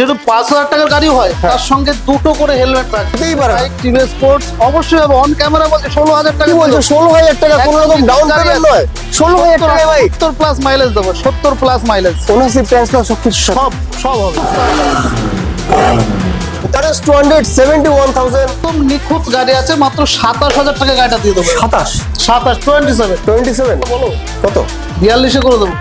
যেহেতু পাঁচ হাজার টাকার গাড়ি হয় তার সঙ্গে দুটো করে হেলমেট হতেই পারে। টিভিএস স্পোর্টস অবশ্যই হবে অন ক্যামেরা বলছে ষোলো হাজার টাকা বলছো? ষোলো হাজার টাকা কোনো রকম ডাউন পেমেন্ট নয়। ষোলো হাজার টাকা ভাই সত্তর প্লাস মাইলেজ দেবো সত্তর প্লাস মাইলেজ ওনারশিপ ট্রান্সফার সব কিছু সব সব হবে। Two hundred seventy one thousand একদম নিখুঁত গাড়ি আছে মাত্র সাতাশ হাজার টাকা গাড়িটা দিয়ে দেবো। সাতাশ? সাতাশ টোয়েন্টি সেভেন টোয়েন্টি সেভেন বলো। কত? বিয়াল্লিশে করে দেবো।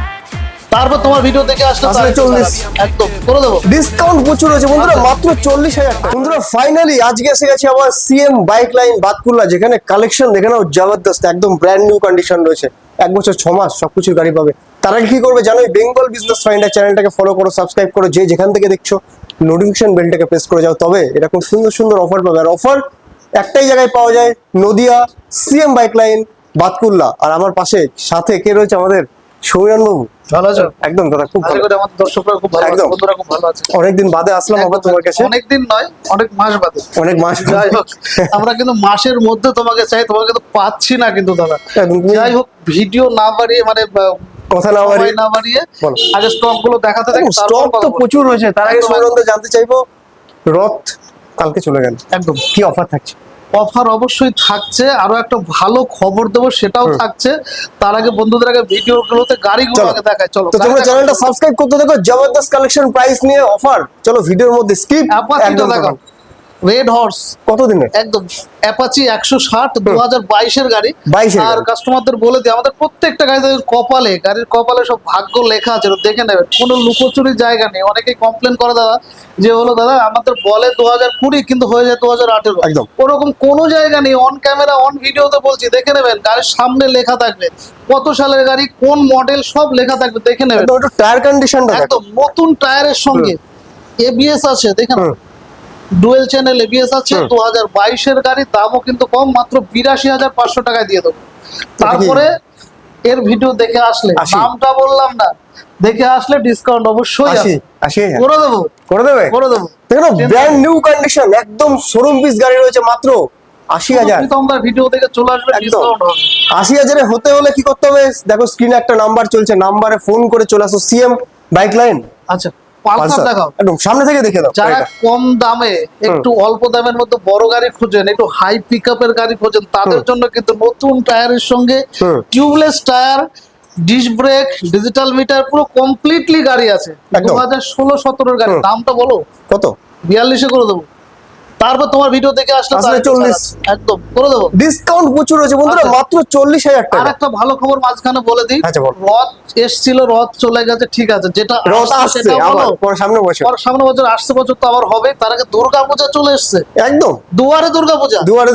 তারপর তোমার ভিডিও দেখে আসলে আসলে তার একটু 40 বাড়াবো। একদম করে দেবো। ডিসকাউন্ট প্রচুর রয়েছে। বন্ধুরা। মাত্র চল্লিশ হাজার টাকা। বন্ধুরা ফাইনালি আজকে এসে গেছে আমার সিএম বাইক লাইন বাতকুল্লা যেখানে কালেকশন দেখে নাও জবরদস্ত একদম ব্র্যান্ড নিউ কন্ডিশন রয়েছে। এক বছর ছ মাস সবকিছু গাড়ি পাবে। তার কি করবে জানো বেঙ্গল বিজনেস ফাইন্ডার চ্যানেলটাকে ফলো করো সাবস্ক্রাইব করো যে যেখান থেকে দেখছ নোটিফিকেশন বেলটাকে প্রেস করে যাও। তবে এরকম সুন্দর সুন্দর অফার পাবে। আর অফার একটাই জায়গায় পাওয়া যায় Nadia CM bike line Batkulla. আর আমার পাশে সাথে কে রয়েছে আমাদের? বাবু। ভালো আছো? একদম দাদা খুব ভালো। করি আমার দর্শকরা খুব ভালো আছে বন্ধুরা খুব ভালো আছে। অনেকদিন বাদে আসলাম আবার তোমার কাছে। অনেকদিন নয় অনেক মাস বাদে। অনেক মাস যাই হোক আমরা কিন্তু মাসের মধ্যে তোমাকে চাই তোমাকে কিন্তু পাচ্ছি না কিন্তু দাদা। যাই হোক ভিডিও না বাড়িয়ে মানে কথা না বাড়িয়ে না বাড়িয়ে আগে স্টকগুলো দেখাতে থাকি স্টক তো প্রচুর রয়েছে তার আগে জানতে চাইব রথ কালকে চলে গেল। একদম। কি অফার থাকছে? অফার অবশ্যই থাকছে। আরও একটা ভালো খবর দেবো সেটাও থাকছে। তার আগে বন্ধুদের আগে ভিডিও গুলোতে গাড়িগুলো। আগে দেখায় চলো তো তোমরা চ্যানেলটা সাবস্ক্রাইব করতে দেখো জবরদস্ত কালেকশন প্রাইস নিয়ে অফার চলো ভিডিওর মধ্যে স্কিপ একদম দেখাও। রেড হর্স কত দিনের একদম। অ্যাপাচি একশো ষাট দু হাজার বাইশের গাড়ি। আর কাস্টমারদের বলে দিই আমাদের প্রত্যেকটা গাড়িতে কপালে গাড়ির কপালে সব ভাগ্য লেখা আছে দেখে নেবেন কোনো লুকোচুরির জায়গা নেই। অনেকেই কমপ্লেন করে দাদা যে হলো দাদা আমাদের বলে দু হাজার কুড়ি কিন্তু হয়ে যায় দু হাজার আঠেরো। একদম। ওরকম কোনো জায়গা নেই। অন ক্যামেরা অন ভিডিওতে বলছি দেখে নেবেন গাড়ির সামনে লেখা থাকবে। কত সালের গাড়ি কোন মডেল সব লেখা থাকবে দেখে নেবেন। টায়ার কন্ডিশনটা দেখো একদম নতুন টায়ারের সঙ্গে। এবিএস আছে দেখেন। ডুয়েল চ্যানেল এবিএস আছে দু হাজার বাইশের গাড়ি দামও কিন্তু কম মাত্র বিরাশি হাজার পাঁচশো টাকায় দিয়ে দেবো। তারপরে এর ভিডিও দেখে আসলে। নামটা বললাম না দেখে আসলে ডিসকাউন্ট অবশ্যই আছে। করে দেবো। করে দেবে? করে দেবো। দেখো ব্র্যান্ড নিউ কন্ডিশন একদম শোরুম পিস গাড়ি রয়েছে মাত্র আশি হাজার। তোমরা ভিডিও দেখে চলে আসবে ডিসকাউন্ট হবে। আশি হাজারে হতে হলে কি করতে হবে? দেখো স্ক্রিনে একটা নাম্বার চলছে নাম্বারে ফোন করে চলে আসো সিএম বাইক লাইন আচ্ছা। পালসার দেখাও। একদম সামনে থেকে দেখে দাও যারা কম দামে একটু অল্প দামের মধ্যে বড় গাড়ি খুঁজেন একটু হাই গাড়ি খোঁজেন তাদের জন্য কিন্তু নতুন টায়ারের সঙ্গে tubeless tyre brake digital meter পুরো কমপ্লিটলি গাড়ি আছে। দু হাজার ষোলো সতেরোর গাড়ি। দামটা বলো। কত? বিয়াল্লিশে করে দেবো। তারপর তোমার ভিডিও দেখে আসলে আসলে 40 একদম করে দেবো। ডিসকাউন্ট প্রচুর রয়েছে বন্ধুরা আচ্ছা। মাত্র চল্লিশ হাজার আর টাকা। একটা ভালো খবর মাঝখানে বলে দিই। আচ্ছা, রথ এসছিল রথ চলে গেছে ঠিক আছে যেটা রথ আসছে আসছে আবার পরে সামনে বছর। পর সামনে বছর আসছে বছর তো আবার হবে। তার আগে দুর্গা পূজা চলে এসছে। একদম। দুয়ারে দুয়ারে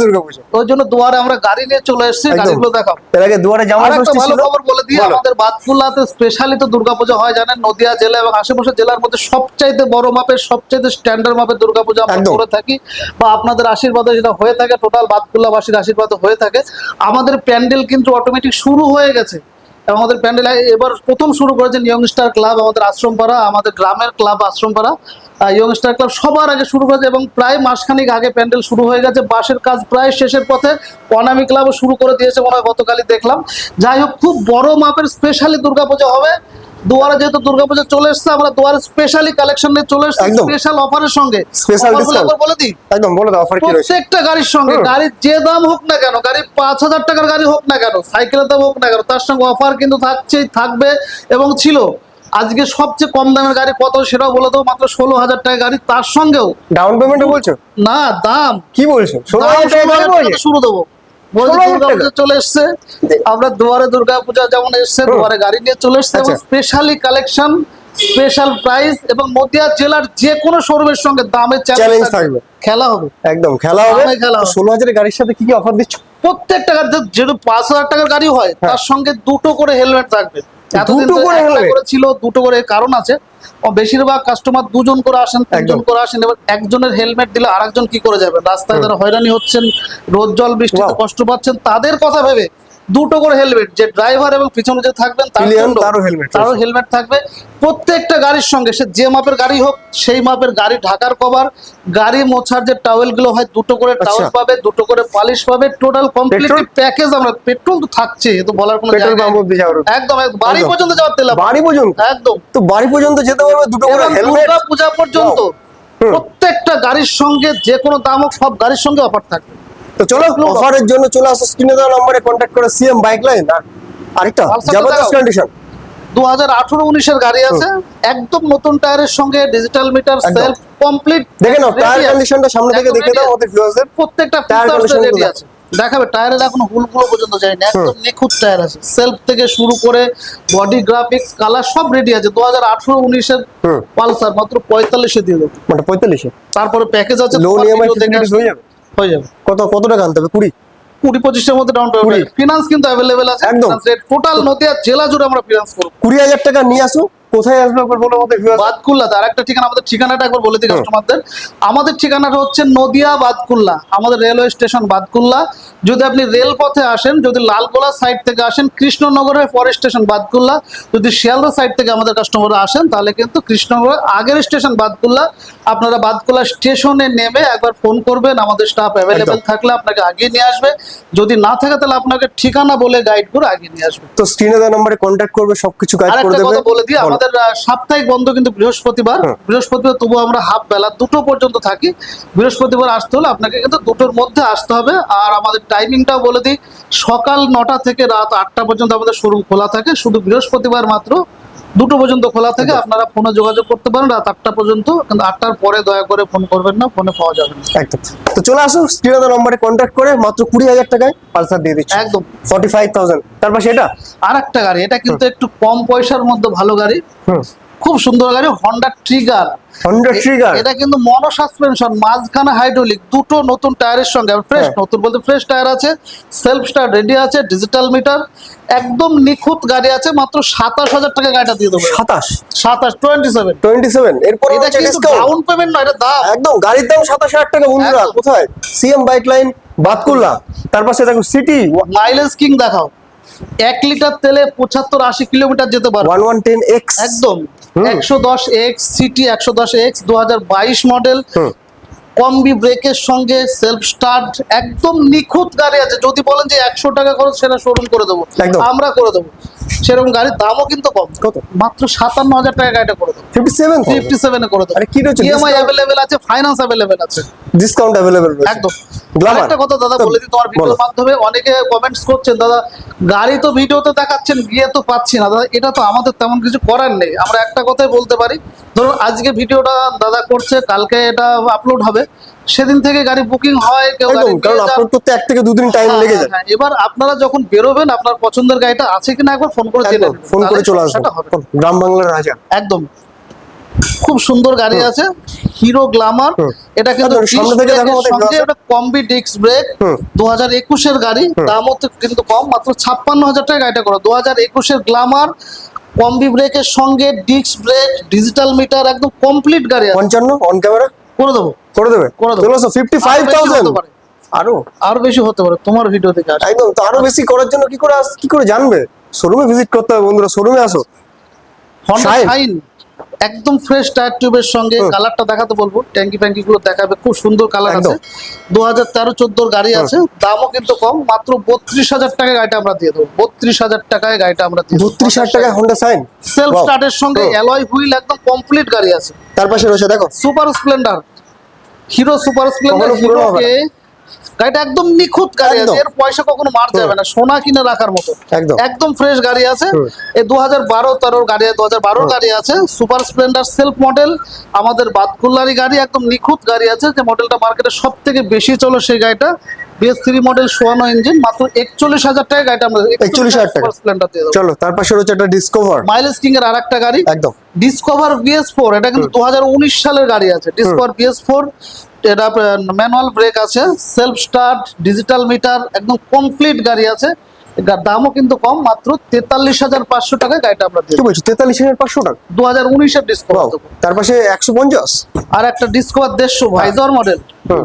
ওই জন্য দুয়ারে আমরা গাড়ি নিয়ে চলে এসেছি। গাড়িগুলো দেখাও। এর আগে দুয়ারে জামা ষষ্ঠী ভালো খবর বলে দিই আমাদের বাতকুল্লাতে স্পেশালি তো দুর্গাপূজা হয় জানেন নদিয়া জেলা এবং আশেপাশের জেলার মধ্যে সবচাইতে বড় মাপের সবচাইতে স্ট্যান্ডার্ড মাপের দুর্গাপূজা আমরা করে থাকি। বা আপনাদের আশীর্বাদে যেটা হয়ে থাকে টোটাল বাতকুল্লাবাসীর আশীর্বাদে হয়ে থাকে, আমাদের প্যান্ডেল কিন্তু অটোমেটিক শুরু হয়ে গেছে। আমাদের প্যান্ডেল এবার প্রথম শুরু করেছেন ইয়ংস্টার ক্লাব আমাদের আশ্রমপাড়া আমাদের গ্রামের ক্লাব আশ্রমপাড়া ইয়ংস্টার ক্লাব সবার আগে শুরু করেছে এবং প্রায় মাসখানিক আগে প্যান্ডেল শুরু হয়ে গেছে। বাসের কাজ প্রায় শেষের পথে অনামি ক্লাবও শুরু করে দিয়েছে মনে হয় গতকালই দেখলাম। যাই হোক, খুব বড় মাপের স্পেশালি দুর্গাপূজা হবে। দুয়ারে যেহেতু দুর্গাপূজা চলে এসছে আমরা দুয়ারে স্পেশালি কালেকশন নিয়ে চলে এসেছি। স্পেশাল অফারের সঙ্গে। Offer গুলো বলে দিই। একদম বলে দাও অফার কি রয়েছে? প্রত্যেকটা গাড়ির সঙ্গে। গাড়ির যে দাম হোক না কেন গাড়ি পাঁচ হাজার টাকার গাড়ি হোক না কেন সাইকেলের দাম হোক না কেন তার সঙ্গে অফার কিন্তু থাকছেই থাকবে এবং ছিল। আজকে সবচেয়ে কম দামের গাড়ি কত সেটাও বলে দেবো মাত্র ষোলো হাজার টাকা গাড়ি তার সঙ্গেও ডাউন পেমেন্টে বলছো? না দাম। কি বলছো? ষোলো হাজার টাকা 16,000 টাকা শুরু দেবো। বলছি 16,000 দুর্গা পূজা চলে এসছে। আমরা দুয়ারে দুর্গা পূজা যেমন এসছে দুয়ারে গাড়ি নিয়ে চলে এসছে এবং আচ্ছা। স্পেশালি কালেকশন স্পেশাল প্রাইস এবং নদিয়া জেলার যে কোনো শোরুমের সঙ্গে দামে চ্যালেঞ্জ থাকবে। খেলা হবে। একদম খেলা হবে। খেলা ষোলো হাজারের গাড়ির সাথে কি কি অফার দিচ্ছ? প্রত্যেকটা গাড়ি যেহেতু পাঁচ হাজার টাকার গাড়ি হয় তার সঙ্গে দুটো করে হেলমেট থাকবে। দুটো করে ছিল দুটো করে কারণ আছে। বেশিরভাগ কাস্টমার দুজন করে আসেন একজন করে আসেন এবার একজনের হেলমেট দিলে আরেকজন কি করে যাবেন রাস্তায় যারা হয়রানি হচ্ছেন রোদ জল বৃষ্টিতে কষ্ট পাচ্ছেন তাদের কথা ভেবে দুটো করে হেলমেট যে ড্রাইভার এবং পিছনে যে থাকবেন তার তারও helmet তারও হেলমেট থাকবে। প্রত্যেকটা গাড়ির সঙ্গে সে যে মাপের গাড়ি হোক সেই মাপের গাড়ি ঢাকার কভার গাড়ি মোছার যে টাওয়েলগুলো হয় দুটো করে টাওয়েল আচ্ছা। পাবে দুটো করে পালিশ পাবে টোটাল কমপ্লিট প্যাকেজ আমরা পেট্রোল তো থাকছে তো বলার কোনো পেট্রোল পাম্প যাওয়ার একদম বাড়ি পর্যন্ত যাওয়ার তেল বাড়ি পর্যন্ত? একদম। তো বাড়ি পর্যন্ত যেতে পারবে দুটো করে হেলমেট পূজা পর্যন্ত প্রত্যেকটা গাড়ির সঙ্গে যে কোনো দাম হোক সব গাড়ির সঙ্গে অফার থাকবে। তো চলো অফারের জন্য চলে আসো স্ক্রিনে দেওয়া নম্বরে কন্ট্যাক্ট করে সিএম বাইক লাইন আর আরেকটা জবরদস্ত কন্ডিশন দু হাজার আঠারো উনিশের গাড়ি আছে একদম নতুন টায়ারের সঙ্গে ডিজিটাল মিটার সেলফ কমপ্লিট দেখে নাও টায়ার কন্ডিশনটা সামনে থেকে দেখে দাও আমাদের প্রত্যেকটা ফিচার্স condition রেডি আছে। দেখাবে টায়ারের এখনও হুলগুলো পর্যন্ত যায়নি একদম নিখুঁত টায়ার আছে। সেলফ থেকে শুরু করে বডি গ্রাফিক্স কালার সব রেডি আছে। দু হাজার আঠারো উনিশের পালসার মাত্র পঁয়তাল্লিশে দিয়ে দেবো। মানে পঁয়তাল্লিশে। তারপরে প্যাকেজ আছে লোন ইএমআই হয়ে যাবে? হয়ে যাবে। কত কত টাকা আনতে হবে? কুড়ি? কুড়ি পঁচিশের মধ্যে ডাউন। পেমেন্ট ফিনান্স কিন্তু অ্যাভেলেবেল আছে একদম। টোটাল নদিয়া জেলা জুড়ে আমরা ফিনান্স করব। কুড়ি হাজার টাকা নিয়ে আসো কোথায় আসবে একবার বলো আমাদের বাদকুল্লা আর একটা ঠিকানা আমাদের ঠিকানাটা একবার বলে দিই কাস্টমারদের আমাদের ঠিকানাটা হচ্ছে নদিয়া বাদকুল্লা আমাদের রেলওয়ে স্টেশন বাদকুল্লা যদি আপনি রেল পথে আসেন যদি লালগোলা সাইড থেকে আসেন কৃষ্ণনগরের পরের স্টেশন বাদকুল্লা যদি শিয়ালদা সাইড থেকে আমাদের কাস্টমাররা আসেন তাহলে কিন্তু কৃষ্ণনগরের আগের স্টেশন বাদকুল্লা আপনারা বাদকুল্লা স্টেশনে নেমে একবার ফোন করবেন আমাদের স্টাফ অ্যাভেলেবেল থাকলে আপনাকে আগিয়ে নিয়ে আসবে। যদি না থাকে তাহলে আপনাকে ঠিকানা বলে গাইড করে আগিয়ে নিয়ে আসবে। তো স্ক্রিনে দেওয়া নম্বরে কন্ট্যাক্ট করবে সবকিছু গাইড আর করে একটা দেবে। কথা বলে দিই বলো। আমাদের সাপ্তাহিক বন্ধ কিন্তু বৃহস্পতিবার। বৃহস্পতিবার তবু আমরা হাফ বেলা দুটো পর্যন্ত থাকি। বৃহস্পতিবার আসতে হলে আপনাকে কিন্তু দুটোর মধ্যে আসতে হবে। আর আমাদের টাইমিংটাও বলে দিই সকাল নটা থেকে রাত আটটা পর্যন্ত আমাদের শোরুম খোলা থাকে। শুধু বৃহস্পতিবার মাত্র। দুটো পর্যন্ত খোলা থাকে আপনারা ফোনে যোগাযোগ করতে পারেন রাত আটটা পর্যন্ত কিন্তু আটটার পরে দয়া করে ফোন করবেন না ফোনে পাওয়া যাবে না। একদম। তো চলে আসো স্ক্রিনে নম্বরে কন্ট্যাক্ট করে মাত্র কুড়ি হাজার টাকায় পালসার দিয়ে দিচ্ছি। একদম। ফর্টি ফাইভ থাউজেন্ড তারপর সেটা আর একটা গাড়ি এটা কিন্তু একটু কম পয়সার মধ্যে ভালো গাড়ি। হুম। খুব সুন্দর গাড়ি হন্ডা ট্রিগার হন্ডা ট্রিগার এটা কিন্তু মনো সাসপেনশন মাঝখানে হাইড্রোলিক দুটো নতুন টায়ারের সঙ্গে। ফ্রেশ হ্যাঁ। নতুন বলতে ফ্রেশ টায়ার আছে সেলফ স্টার্ট রেডি আছে ডিজিটাল মিটার একদম নিখুঁত গাড়ি আছে মাত্র সাতাশ হাজার টাকা গাড়িটা দিয়ে দেবো। সাতাশ? সাতাশ টোয়েন্টি সেভেন টোয়েন্টি সেভেন এরপর এটা কিন্তু ডাউন পেমেন্ট নয় এটা দাম। একদম গাড়ির দাম সাতাশ হাজার টাকা বন্ধুরা। কোথায়? সিএম বাইক লাইন বাদ বাতকুল্লা। তারপর সে দেখো সিটি মাইলেজ কিং দেখাও। এক লিটার তেলে পঁচাত্তর আশি কিলোমিটার যেতে পারো। ওয়ান ওয়ান টেন এক্স একদম। একশো দশ এক্স সিটি একশো দশ এক্স দু বাইশ মডেল। কম্বি ব্রেকের সঙ্গে সেলফ স্টার্ট একদম নিখুঁত গাড়ি আছে। যদি বলেন যে একশো টাকা খরচ সেটা শোরুম করে দেবো। আমরা করে দেবো। সেরকম গাড়ির দামও কিন্তু কম। কত? মাত্র সাতান্ন হাজার টাকা গাড়িটা করে দেবো। ফিফটি সেভেন ফিফটি সেভেনে করে দেবো। কি রয়েছে? ইএমআই অ্যাভেলেবেল আছে ফাইন্যান্স অ্যাভেলেবেল আছে। ডিসকাউন্ট অ্যাভেলেবেল রয়েছে। একদম। একটা কথা দাদা বলে দিই তোমার ভিডিওর মাধ্যমে অনেকে কমেন্টস করছেন দাদা গাড়ি তো ভিডিওতে দেখাচ্ছেন গিয়ে তো পাচ্ছি না। দাদা এটা তো আমাদের তেমন কিছু করার নেই। আমরা একটা কথাই বলতে পারি। ধরুন আজকে ভিডিওটা দাদা করছে কালকে এটা আপলোড হবে। সেদিন থেকে গাড়ি বুকিং হয় কেউ কারণ। এক থেকে দুদিন টাইম হ্যাঁ, লেগে যায়। হ্যাঁ। এবার আপনারা যখন বেরোবেন আপনার পছন্দের গাড়িটা আছে কিনা একবার ফোন করে জেনে ফোন করে চলে আসব। সমস্যাটা হবে। না। গ্রাম বাংলার রাজা। একদম। খুব সুন্দর গাড়ি আছে হিরো গ্লামার এটা কিন্তু একদম, সামনে থেকে দেখো সঙ্গে glass। Combi disc brake. দু হাজার একুশের গাড়ি দামও কিন্তু কম মাত্র ছাপ্পান্ন হাজার টাকা গাড়িটা করো। দু হাজার একুশের গ্লামার কম্বি ব্রেকের সঙ্গে ডিস্ক ব্রেক ডিজিটাল মিটার একদম কমপ্লিট গাড়ি আছে। পঞ্চান্ন অন ক্যামেরা করে দেবো। করে দেবে? করে দেবো। চলো ফিফটি ফাইভ থাউজেন্ড আরও? আরও বেশি হতে পারে তোমার ভিডিও থেকে একদম তো আরও বেশি করার জন্য কি করে কি করে জানবে? শোরুমে ভিজিট করতে হবে বন্ধুরা শোরুমে আসো। শাইন একদম ফ্রেশ টায়ার টিউবের সঙ্গে কালারটা দেখাতে বলব। ট্যাঙ্কি ফ্যাঙ্কি গুলো দেখাবে খুব সুন্দর কালার আছে। দু হাজার তেরো চোদ্দোর গাড়ি আছে দামও কিন্তু কম মাত্র বত্রিশ হাজার টাকায় গাড়িটা আমরা দিয়ে দেবো। বত্রিশ হাজার টাকায় গাড়িটা আমরা দিয়ে দেবো। বত্রিশ হাজার টাকায় হন্ডা সাইন সেলফ. স্টার্টের সঙ্গে অ্যালয় হুইল একদম কমপ্লিট গাড়ি আছে। তার পাশে রয়েছে দেখো। Super Splendor Hero super Splendor হিরোকে গাড়িটা একদম নিখুঁত গাড়ি আছে। এর পয়সা কখনো মার যাবে না। সোনা কিনে রাখার মতো। একদম। একদম ফ্রেশ গাড়ি আছে। এই দু হাজার বারো তেরোর গাড়ি দু হাজার বারোর গাড়ি আছে। সুপার স্প্লেন্ডার সেলফ মডেল আমাদের বাদকুল্লারি গাড়ি একদম নিখুঁত গাড়ি আছে। যে মডেলটা মার্কেটে সব থেকে বেশি চলো সেই গাড়িটা। বিএস থ্রি মডেল সোয়ানো ইঞ্জিন মাত্র একচল্লিশ হাজার টাকা গাড়িটা আমরা 41,000 টাকা। স্প্লেন্ডার দিয়ে চলো তার পাশে রয়েছে একটা ডিসকভার মাইলেজ কিং এর আর একটা গাড়ি। একদম। ডিসকভার বিএস ফোর এটা কিন্তু দুহাজার উনিশ সালের গাড়ি আছে। ডিসকভার বিএস ফোর এটা ম্যানুয়াল ব্রেক আছে সেলফ স্টার্ট ডিজিটাল মিটার একদম কমপ্লিট গাড়ি আছে। দামও কিন্তু কম মাত্র তেতাল্লিশ হাজার পাঁচশো টাকায় গাড়িটা আমরা দিই বলছো তেতাল্লিশ হাজার পাঁচশো টাকা? দু হাজার উনিশের ডিসকভার. তার পাশে একশো পঞ্চাশ। আর একটা ডিসকভার দেড়শো ভাইজার মডেল।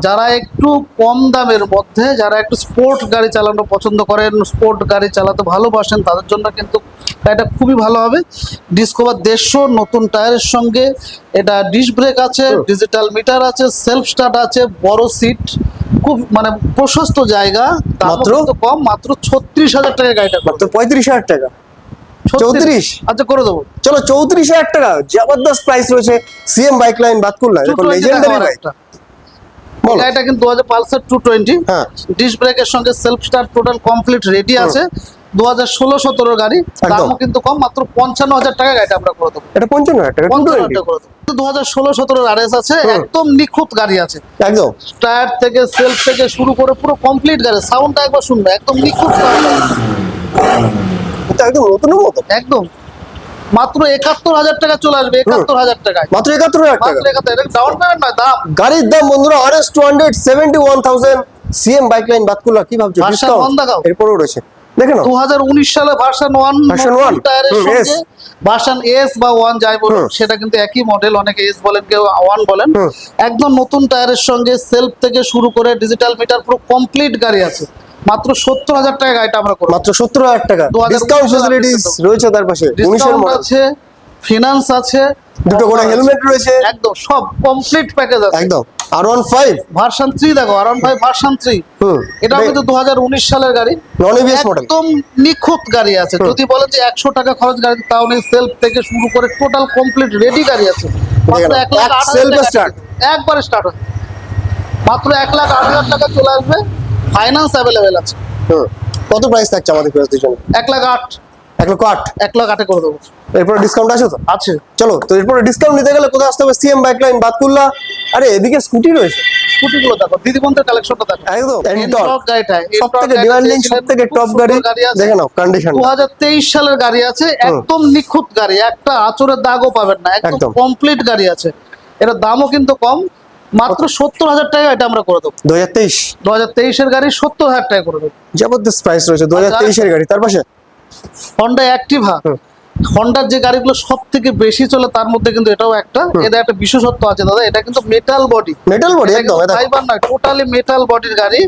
যারা একটু কম দামের মধ্যে যারা একটু স্পোর্ট গাড়ি চালানো পছন্দ করেন স্পোর্ট গাড়ি চালাতে ভালোবাসেন তাদের জন্য কিন্তু এটা খুবই ভালো হবে। ডিসকভার দেড়শো নতুন টায়ারের সঙ্গে। এটা ডিস্ক ব্রেক আছে ডিজিটাল মিটার আছে সেলফ স্টার্ট আছে বড় সিট খুব মানে প্রশস্ত জায়গা। মাত্র? কম মাত্র ছত্রিশ হাজার টাকা গাড়িটা মাত্র পঁয়ত্রিশ হাজার টাকা। 34? আচ্ছা করে দেবো। চলো চৌত্রিশ হাজার টাকা। জবরদস্ত প্রাইস রয়েছে সিএম বাইক লাইন বাদ 220 লেজেন্ডারি বাইক গাড়িটা কিন্তু দু হাজার পালসার টু টোয়েন্টি হ্যাঁ ডিস্ক ব্রেকের সঙ্গে self start total complete ready আছে। দু হাজার ষোলো সতেরো গাড়ি। একদম। দামও কিন্তু কম মাত্র পঞ্চান্ন হাজার টাকা গাড়িটা আমরা করে দেবো। এটা পঞ্চান্ন হাজার টাকা টু পঞ্চান্ন টোয়েন্টি হাজার করে দেবো। দু হাজার ষোলো সতেরো আরএস আছে একদম নিখুঁত গাড়ি আছে। একদম। টায়ার থেকে সেলফ থেকে শুরু করে পুরো কমপ্লিট গাড়ি। সাউন্ডটা একবার শুনবে একদম নিখুঁত একদম নতুন মতো। একদম। মাত্র একাত্তর হাজার টাকা চলে আসবে একাত্তর হাজার টাকায়। মাত্র একাত্তর হাজার টাকা। ডাউন পেমেন্ট নয় দাম। গাড়ির দাম বন্ধুরা R S two hundred seventy one thousand CM bike line Batkulla কি ভাবছ। এরপরও রয়েছে। দেখে দু হাজার উনিশ সালে ভার্সন ওয়ান টায়ারের সঙ্গে ভার্সন এস বা ওয়ান যাই বলুন সেটা কিন্তু একই মডেল অনেকে এস বলেন কেউ ওয়ান বলেন। একদম নতুন টায়ারের সঙ্গে সেলফ থেকে শুরু করে ডিজিটাল মিটার পুরো কমপ্লিট গাড়ি আছে। মাত্র সত্তর হাজার টাকা গাড়িটা আমরা করব। মাত্র সত্তর হাজার টাকা। ডিসকাউন্ট ফেসিলিটিস রয়েছে তার পাশে ডিসকাউন্ট আছে ফিনান্স আছে দুটো করে হেলমেট রয়েছে। একদম সব কমপ্লিট প্যাকেজ আছে। একদম। R one five version three দেখো আর ফাইভ ভার্সন থ্রি এটাও কিন্তু দু হাজার উনিশ সালের গাড়ি। একদম নিখুঁত গাড়ি আছে। যদি বলেন যে একশো টাকা খরচ গাড়ি তাহলে সেলফ থেকে শুরু করে টোটাল কমপ্লিট রেডি গাড়ি আছে। একবারে স্টার্ট হয়। মাত্র এক লাখ আট হাজার টাকা চলে আসবে। ফাইন্যান্স অ্যাভেলেবেল আছে। হুম। কত প্রাইস থাকছে আমাদের ফেরতের জন্য এক লাখ আট। এক লক্ষ আট? এক লাখ আটে করে দেবো। এরপরে ডিসকাউন্ট আছে তো? আছে। চলো তো এরপরে ডিসকাউন্ট নিতে গেলে কোথায় আসতে হবে? CM bike line Batkulla. আরে এদিকে স্কুটি রয়েছে। স্কুটিগুলো দেখো দিদিবন্ধের কালেকশনটা দেখো। একদম Ntorq গাড়িটা সব থেকে ডিমান্ডিং সব থেকে টপ গাড়ি দেখে নাও কন্ডিশন দু হাজার তেইশ সালের গাড়ি আছে একদম নিখুঁত গাড়ি একটা আচরের দাগও পাবেন না একদম। কমপ্লিট গাড়ি আছে। এটার দামও কিন্তু কম মাত্র সত্তর হাজার টাকা এটা আমরা করে দেবো। দু হাজার তেইশ। দু হাজার তেইশের গাড়ি সত্তর হাজার টাকা করে দেবো। জবরদস্ত প্রাইস রয়েছে দু হাজার তেইশের গাড়ি তার পাশে? হন্ডা অ্যাক্টিভা হন্ডার যে গাড়িগুলো সব থেকে বেশি চলে তার মধ্যে কিন্তু এটাও একটা। এটা একটা বিশেষত্ব আছে দাদা এটা কিন্তু মেটাল বডি মেটাল বডি একদম ফাইবার নয় টোটালি মেটাল বডির গাড়ি।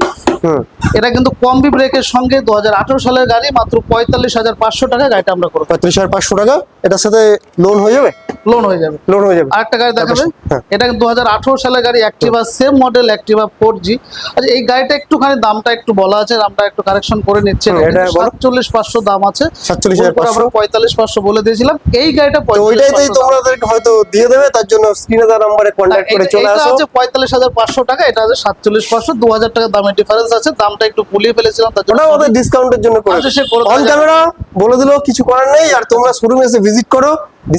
এটা কিন্তু কম্বি ব্রেকের সঙ্গে দুহাজার আঠেরো সালের গাড়ি মাত্র পঁয়তাল্লিশ হাজার পাঁচশো টাকা গাড়িটা আমরা করব পঁয়ত্রিশ হাজার পাঁচশো টাকা এটার সাথে লোন হয়ে যাবে? লোন হয়ে যাবে। লোন হয়ে যাবে। আরেকটা গাড়ি দেখাবে হ্যাঁ। এটা দু হাজার আঠারো সালের গাড়ি Activa same model Activa four G আচ্ছা এই গাড়িটা একটুখানি দামটা একটু বলা আছে দামটা একটু কারেকশন করে নিচ্ছে। সাতচল্লিশ পাঁচশো দাম আছে। 47,500 আমরা পঁয়তাল্লিশ পাঁচশো বলে দিয়েছিলাম। এই গাড়িটা তো ওইটাইতেই তোমাদেরকে হয়তো দিয়ে দেবে তার জন্য স্ক্রিনে তার নাম্বারে কন্ট্যাক্ট করে চলে এটা আসো। হচ্ছে পঁয়তাল্লিশ হাজার পাঁচশো টাকা এটা আছে সাতচল্লিশ পাঁচশো। দু হাজার টাকা দামের ডিফারেন্স আছে দামটা একটু গুলিয়ে ফেলেছিলাম তার জন্য আমাদের ডিসকাউন্টের জন্য করে আচ্ছা, অন ক্যামেরা বলে দিলো কিছু করার নেই আর তোমরা শোরুমে এসে ভিজিট করো।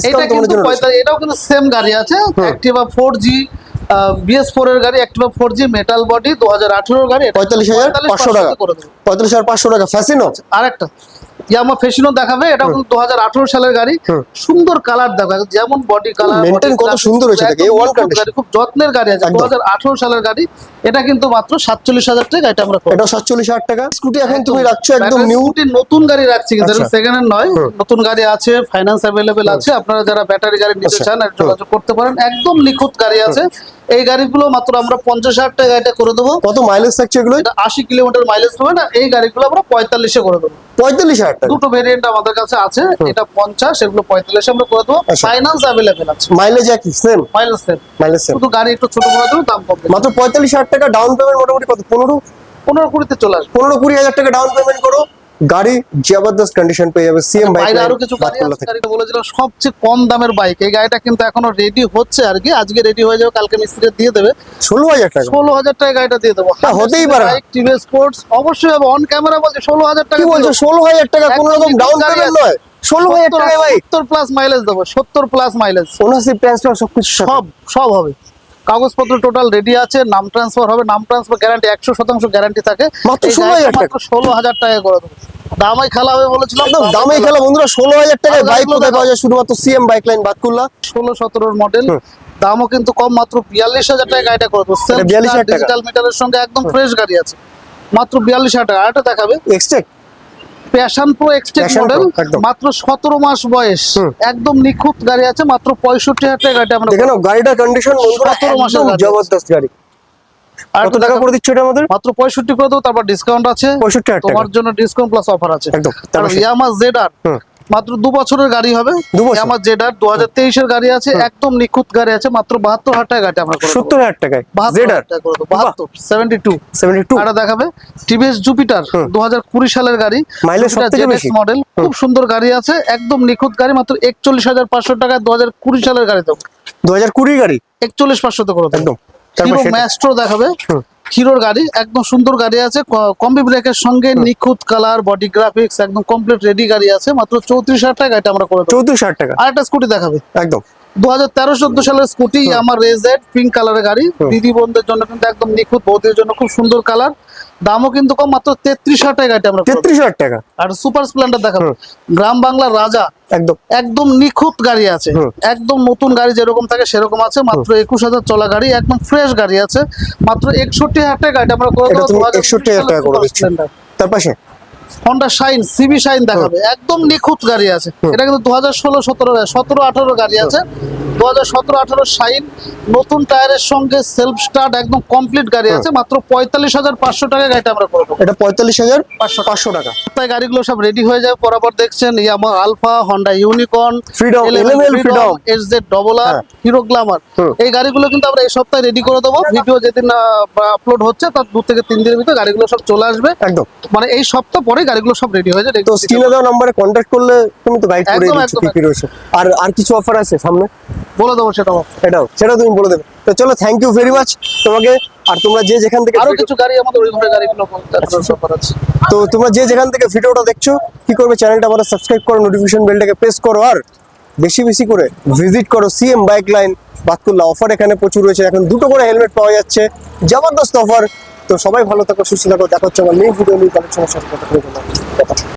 এটা কিন্তু এটাও কিন্তু সেম গাড়ি আছে। Activa four G BS four এর গাড়ি Activa four G metal body দু হাজার আঠেরোর গাড়ি। পঁয়তাল্লিশ হাজার পাঁচশো টাকা। পঁয়তাল্লিশ হাজার পাঁচশো টাকা। ফ্যাসিনো আরেকটা। ইয়ামা ফেশিনো দেখাবে এটা কিন্তু দু হাজার আঠারো সালের গাড়ি। সুন্দর কালার দেখো যেমন বডি কালার কত সুন্দর হয়েছে দেখো, A1 condition। খুব যত্নের গাড়ি আছে দু একদম। হাজার আঠারো সালের গাড়ি। এটা কিন্তু মাত্র সাতচল্লিশ হাজার টাকা এটা আমরা এটা সাতচল্লিশ হাজার টাকা। স্কুটি এখন তুমি রাখছো একদম নিউ নতুন গাড়ি রাখছি কিন্তু আচ্ছা। সেকেন্ড হ্যান্ড নয় নতুন গাড়ি আছে ফাইন্যান্স অ্যাভেলেবেল আছে আপনারা যারা ব্যাটারি গাড়ি নিতে আচ্ছা। চান আর যোগাযোগ করতে পারেন একদম নিখুঁত গাড়ি আছে। এই গাড়িগুলো মাত্র আমরা পঞ্চাশ হাজার টাকা এটা করে দেবো। কত মাইলেজ থাকছে এগুলো এটা আশি কিলোমিটার মাইলেজ পাবে না এই গাড়িগুলো আমরা পঁয়তাল্লিশে করে দেবো। পঁয়তাল্লিশ হাজার? দুটো ভেরিয়েন্ট আমাদের কাছে আছে। এটা পঞ্চাশ এগুলো পঁয়তাল্লিশে আমরা করে দেবো। ফাইনান্স অ্যাভেলেবেল আছে। মাইলেজ একই same mileage same mileage same শুধু গাড়ি একটু ছোট করে দেব দাম কমবে। মাত্র পঁয়তাল্লিশ হাজার টাকা ডাউন পেমেন্ট মোটামুটি কত? পনেরো? পনেরো কুড়িতে চলে আসবে। পনেরো কুড়ি হাজার টাকা ডাউন পেমেন্ট করো। গাড়ি জবরদস্ত কন্ডিশন পেয়ে যাবে সিএম বাইক আরও কিছু গাড়ি বলেছিলাম সবচেয়ে কম দামের বাইক এই গাড়িটা কিন্তু এখনও রেডি হচ্ছে আর কি আজকে রেডি হয়ে যাবে কালকে মিস্ত্রি দিয়ে দেবে। ষোলো হাজার টাকা। ষোলো হাজার টাকা গাড়িটা দিয়ে দেবো। হ্যাঁ, হতেই পারে। বাইক টিভিএস স্পোর্টস অবশ্যই হবে। অন ক্যামেরা বলছে ষোলো হাজার টাকা কি বলছো? ষোলো হাজার টাকা কোনো রকম ডাউন পেমেন্ট নয়। ষোলো হাজার টাকা ভাই সত্তর প্লাস মাইলেজ দেবো সত্তর প্লাস মাইলেজ ট্রান্সফার সবকিছু সব। সব সব হবে। কাগজপত্র টোটাল রেডি আছে নাম ট্রান্সফার হবে নাম ট্রান্সফার গ্যারান্টি একশো শতাংশ গ্যারান্টি থাকে। মাত্র এই 16,000 গাড়িটা টাকা। মাত্র ষোলো হাজার টাকা করে দেবো। দামাই খেলা হবে বলেছিলাম খেলা। বন্ধুরা ষোলো হাজার টাকায় বাইক গাড়িগুলো কোথায় পাওয়া দেখো। যায়? শুধুমাত্র সিএম বাইক লাইন ষোলো সতেরোর মডেল দামও কিন্তু কম মাত্র বিয়াল্লিশ হাজার টাকা গাড়িটা করে দেবো। ডিজিটাল মিটারের সঙ্গে একদম ফ্রেশ গাড়ি আছে। মাত্র বিয়াল্লিশ হাজার টাকা। আরেকটা দেখাবে। প্যাশন প্রো এক্সটেক মডেল মাত্র সতেরো মাস বয়স। একদম নিখুঁত গাড়ি আছে মাত্র পঁয়ষট্টি হাজার টাকা গাড়ি আমরা দেখেন গাড়িটা কন্ডিশন বন্ধুরা 17 মাসের জবরদস্ত গাড়ি। আর কত টাকা করে দিচ্ছ এটা আমাদের? মাত্র পঁয়ষট্টি করে দাও তারপর ডিসকাউন্ট আছে। পঁয়ষট্টি হাজার টাকা। তোমার জন্য ডিসকাউন্ট প্লাস অফার আছে। একদম তারপর ইয়ামা জেড আর হুম। মাত্র দু বছরের গাড়ি হবে। দু বছর? ইয়ামা জেড আর দু হাজার তেইশের গাড়ি আছে একদম নিখুঁত গাড়ি আছে মাত্র বাহাত্তর হাজার টাকা গাড়ি আমরা সত্তর হাজার টাকায়? বাহাত্তর টাকা করে দেবো বাহাত্তর সেভেন্টি টু সেভেন্টি টু এটা দেখাবে টিভিএস জুপিটার। দু হাজার কুড়ি সালের গাড়ি। মডেল খুব সুন্দর গাড়ি আছে একদম নিখুঁত গাড়ি মাত্র একচল্লিশ হাজার পাঁচশো টাকায় দু হাজার কুড়ি সালের গাড়ি দেবো। দু হাজার কুড়ি গাড়ি? একচল্লিশ পাঁচশোতে করে একদম। ম্যাস্ট্রো দেখাবে। হিরোর গাড়ি একদম সুন্দর গাড়ি আছে। কম্বি ব্রেকের সঙ্গে নিখুঁত কালার বডি গ্রাফিক্স একদম কমপ্লিট রেডি গাড়ি আছে। মাত্র চৌত্রিশ হাজার টাকা এটা আমরা করে চৌত্রিশ হাজার টাকা। আর একটা স্কুটি দেখাবে। একদম। দু হাজার তেরো চোদ্দ সালের স্কুটি আমার রেজেড পিঙ্ক কালারের গাড়ি দিদি বোনদের জন্য কিন্তু একদম নিখুঁত বৌদির জন্য খুব সুন্দর কালার দামও কিন্তু কম মাত্র তেত্রিশ হাজার টাকা এটা আমরা তেত্রিশ হাজার টাকা। আর সুপার স্প্লেন্ডার দেখাবো। গ্রাম বাংলার রাজা একদম। একদম নিখুঁত গাড়ি আছে। একদম নতুন গাড়ি যেরকম থাকে সেরকম আছে মাত্র একুশ হাজার চলা গাড়ি একদম ফ্রেশ গাড়ি আছে। মাত্র একষট্টি হাজার টাকা এটা আমরা করে দেবো তুমি 2020 61 হাজার টাকা করে দিচ্ছ। তার পাশে? হন্ডা শাইন সিবি শাইন দেখাবে। একদম নিখুঁত গাড়ি আছে। এটা কিন্তু দু হাজার ষোলো সতেরো সতেরো আঠারো গাড়ি আছে। দু হাজার সতেরো আঠারো সাইন নতুন টায়ারের সঙ্গে সেলফ স্টার্ট একদম কমপ্লিট গাড়ি আছে মাত্র পঁয়তাল্লিশ হাজার পাঁচশো টাকা গাড়িটা আমরা করে দেবো এটা পঁয়তাল্লিশ হাজার পাঁচশো পাঁচশো টাকা। তাই গাড়িগুলো সব রেডি হয়ে যায় বরাবর দেখছেন Yamaha Alpha Honda Unicorn Freedom, LML Freedom। SZ double আর হ্যাঁ। হিরো গ্ল্যামার হুম। এই গাড়িগুলো কিন্তু আমরা এই সপ্তাহে রেডি করে দেবো। ভিডিও যেদিন আপলোড হচ্ছে তার দু থেকে তিন দিনের ভিতরে গাড়িগুলো সব চলে আসবে। একদম। মানে এই সপ্তাহ পরে গাড়িগুলো সব রেডি হয়ে যায় তো স্ক্রিনে দেওয়া নাম্বারে কন্ট্যাক্ট করলে তুমি তো গাইড করে একদম, দিচ্ছ কি রয়েছে। আর আর কিছু অফার আছে সামনে? বলে দেবো সেটাও এটাও সেটা তুমি বলে দেবে। তো চলো থ্যাংক ইউ ভেরি মাচ তোমাকে। আর তোমরা যে যেখান থেকে আরও কিছু গাড়ি আমাদের ওই ঘরে গাড়িগুলো আছে। তো তোমরা যে যেখান থেকে ভিডিওটা দেখছ কি করবে? চ্যানেলটা আমাদের সাবস্ক্রাইব করো নোটিফিকেশন বেলটাকে প্রেস করো আর বেশি বেশি করে ভিজিট করো CM bike line Batkulla offer এখানে প্রচুর রয়েছে। এখন দুটো করে হেলমেট পাওয়া যাচ্ছে। জবরদস্ত অফার তো সবাই ভালো থাকো সুস্থ থাকো। দেখা হচ্ছে আমার নেই ভিডিও নিয়ে। কালেকশনের সাথে কথা বলে